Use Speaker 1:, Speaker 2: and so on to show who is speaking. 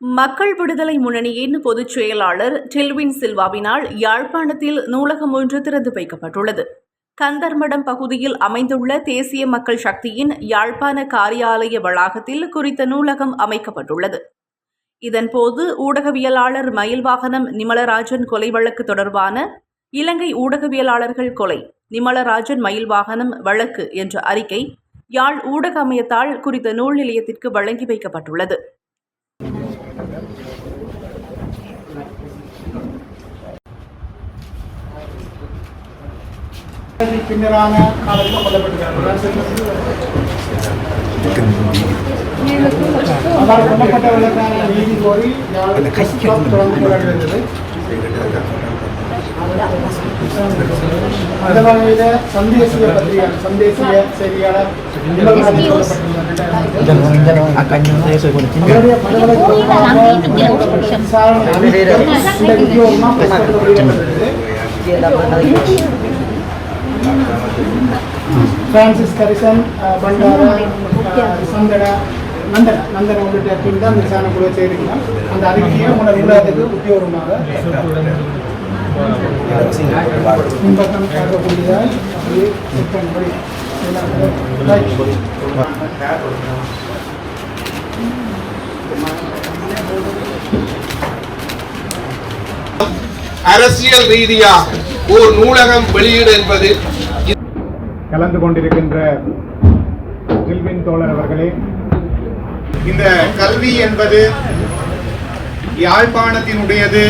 Speaker 1: மக்கள் விடுதலை முன்னணியின் பொதுச் செயலாளர் டெல்வின் சில்வாவினால் யாழ்ப்பாணத்தில் நூலகம் ஒன்று திறந்து வைக்கப்பட்டுள்ளது. கந்தர்மடம் பகுதியில் அமைந்துள்ள தேசிய மக்கள் சக்தியின் யாழ்ப்பாண காரியாலய வளாகத்தில் குறித்த நூலகம் அமைக்கப்பட்டுள்ளது. இதன்போது ஊடகவியலாளர் மயில்வாகனம் நிமலராஜன் கொலை வழக்கு தொடர்பான இலங்கை ஊடகவியலாளர்கள் கொலை நிமலராஜன் மயில்வாகனம் வழக்கு என்ற அறிக்கை யாழ் ஊடக அமையத்தால் குறித்த நூல் நிலையத்திற்கு வழங்கி வைக்கப்பட்டுள்ளது.
Speaker 2: പിന്നീടാണ് ആളുകൾ കൊല്ലപ്പെട്ടത് കൊല്ലപ്പെട്ടവരെന്നാണ് നീതി കോറി அந்த வகையில் சந்தேசிய பத்திரிகை சந்தேசிய செய்தியாளர் பிரான்சிஸ் கரிசன் பண்டார நந்தன நந்தன உள்ளிட்ட தான் இந்த விசாரணை குழுவை அந்த அறிக்கையை உங்களை நூலகத்துக்கு உத்தியோகமாக பின்பக்கம்
Speaker 3: அரசியல் ரீதியாக ஒரு நூலகம் வெளியீடு என்பது
Speaker 2: கலந்து கொண்டிருக்கின்ற தோழர் அவர்களே
Speaker 3: இந்த கல்வி என்பது யாழ்ப்பாணத்தினுடையது.